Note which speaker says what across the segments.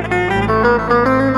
Speaker 1: Thank you.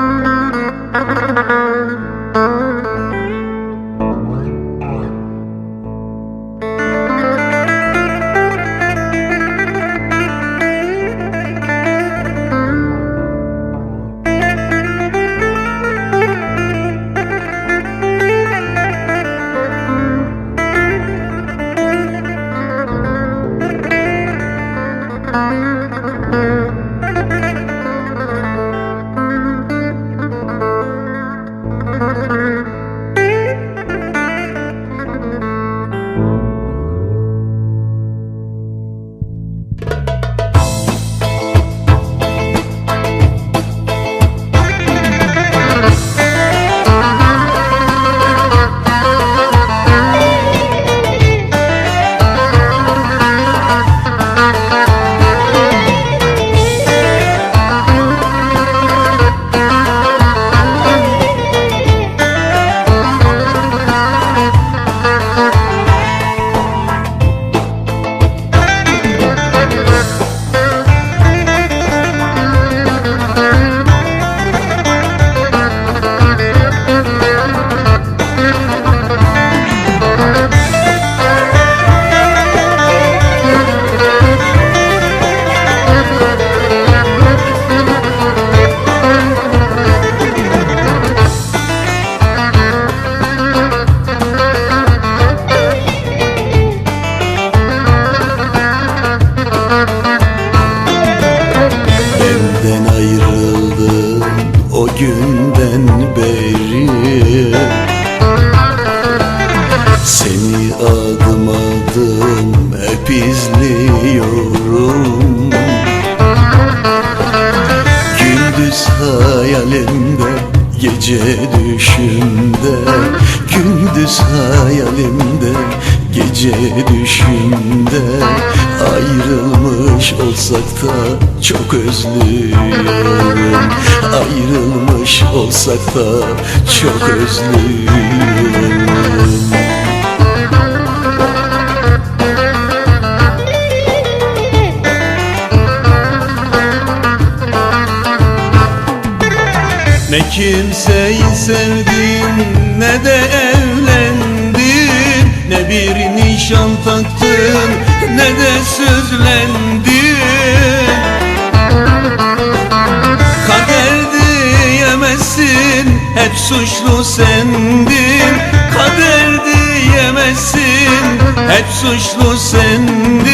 Speaker 1: Seni adım adım hep izliyorum. Gündüz hayalimde gece düşümde. Gündüz hayalimde gece düşümde. Ayrılmış olsak da çok özlüyorum. Ayrılmış olsak da çok özlüyorum Ne kimseyi sevdin ne de evlendin Ne bir nişan taktın ne de sözlendin Kader diyemezsin hep suçlu sendin. Kader diyemezsin hep suçlu sendin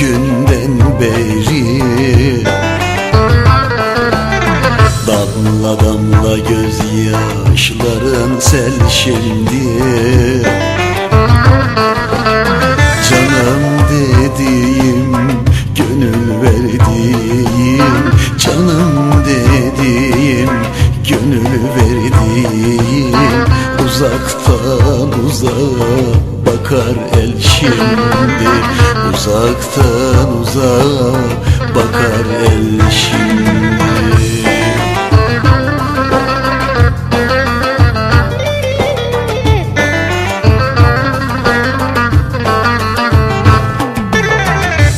Speaker 1: günden beri. Damla damla gözyaşların sel şimdi. Canım dediğim, gönül verdiğim Canım dediğim, gönül verdiğim. Uzaktan uzağa bakar el şimdi. Uzaktan uzağa bakar el şimdi.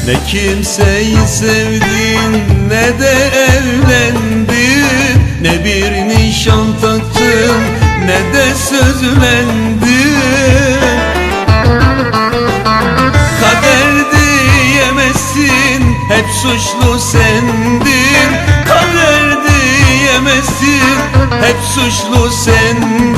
Speaker 1: Ne kimseyi sevdin ne de evlendin. Ne bir nişan taktın ne de sözlendin Hep suçlu sensin